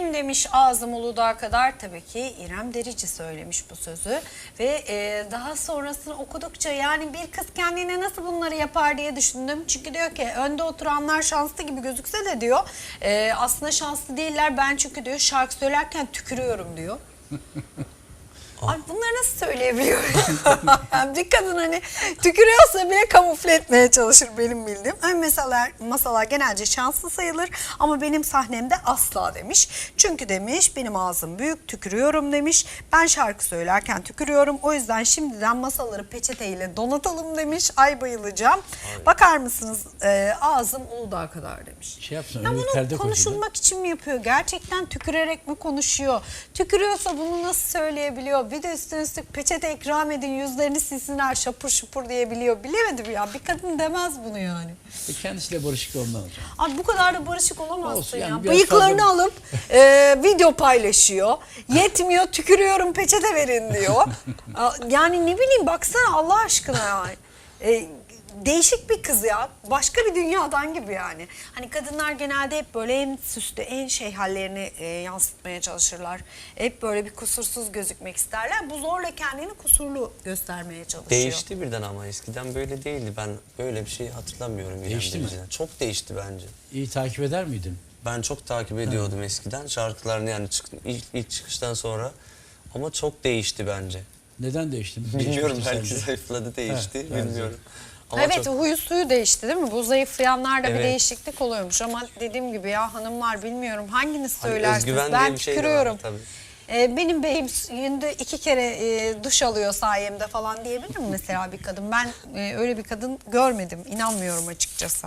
Kim demiş ağzım Uludağ'a kadar? Tabii ki İrem Derici söylemiş bu sözü. Ve e, daha sonrasını okudukça yani bir kız kendine nasıl bunları yapar diye düşündüm. Çünkü diyor ki önde oturanlar şanslı gibi gözükse de diyor e, aslında şanslı değiller. Ben çünkü diyor şarkı söylerken tükürüyorum diyor. Ay bunları nasıl söyleyebiliyor? Yani bir kadın hani tükürüyorsa bile kamufle etmeye çalışır benim bildiğim. Hani masalar, masalar genelce şanslı sayılır ama benim sahnemde asla demiş. Çünkü demiş benim ağzım büyük tükürüyorum demiş. Ben şarkı söylerken tükürüyorum. O yüzden şimdiden masaları peçeteyle donatalım demiş. Ay bayılacağım. Bakar mısınız e, ağzım Uludağ'a kadar demiş. Şey yapsın, Ya bunu konuşulmak için mi yapıyor? Gerçekten tükürerek mi konuşuyor? Tükürüyorsa bunu nasıl söyleyebiliyor? Bir de üstüne üstlük peçete ikram edin yüzlerini silsinler şapur şupur diyebiliyor. Bilemedim ya. Bir kadın demez bunu yani. E kendisiyle barışık hocam. Abi bu kadar da barışık olamazsın Olsun, ya. yani biraz Bıyıklarını fazla- alıp e, video paylaşıyor. Yetmiyor tükürüyorum peçete verin diyor. Yani ne bileyim baksana Allah aşkına yani. E, değişik bir kız ya. Başka bir dünyadan gibi yani. Hani kadınlar genelde hep böyle en süslü, en şey hallerini e, yansıtmaya çalışırlar. Hep böyle bir kusursuz gözükmek isterler. Bu zorla kendini kusurlu göstermeye çalışıyor. Değişti birden ama eskiden böyle değildi. Ben böyle bir şey hatırlamıyorum. Değişti mi? Derici'den. Çok değişti bence. İyi takip eder miydin? Ben çok takip ediyordum eskiden şarkılarını yani çık, ilk, ilk çıkıştan sonra. Ama çok değişti bence. Neden değişti? Bilmiyorum sence? zayıfladı değişti Ha, evet. bilmiyorum. Ama evet çok- huyu suyu değişti değil mi? Bu zayıflayanlarda bir Evet. değişiklik oluyormuş ama dediğim gibi ya hanımlar bilmiyorum hanginiz Hani söylersiniz özgüven ben bir şey de var tükürüyorum. tabii. Ee, benim beyim günde iki kere e, duş alıyor sayemde falan diyebilir mi mesela bir kadın? Ben e, öyle bir kadın görmedim inanmıyorum açıkçası.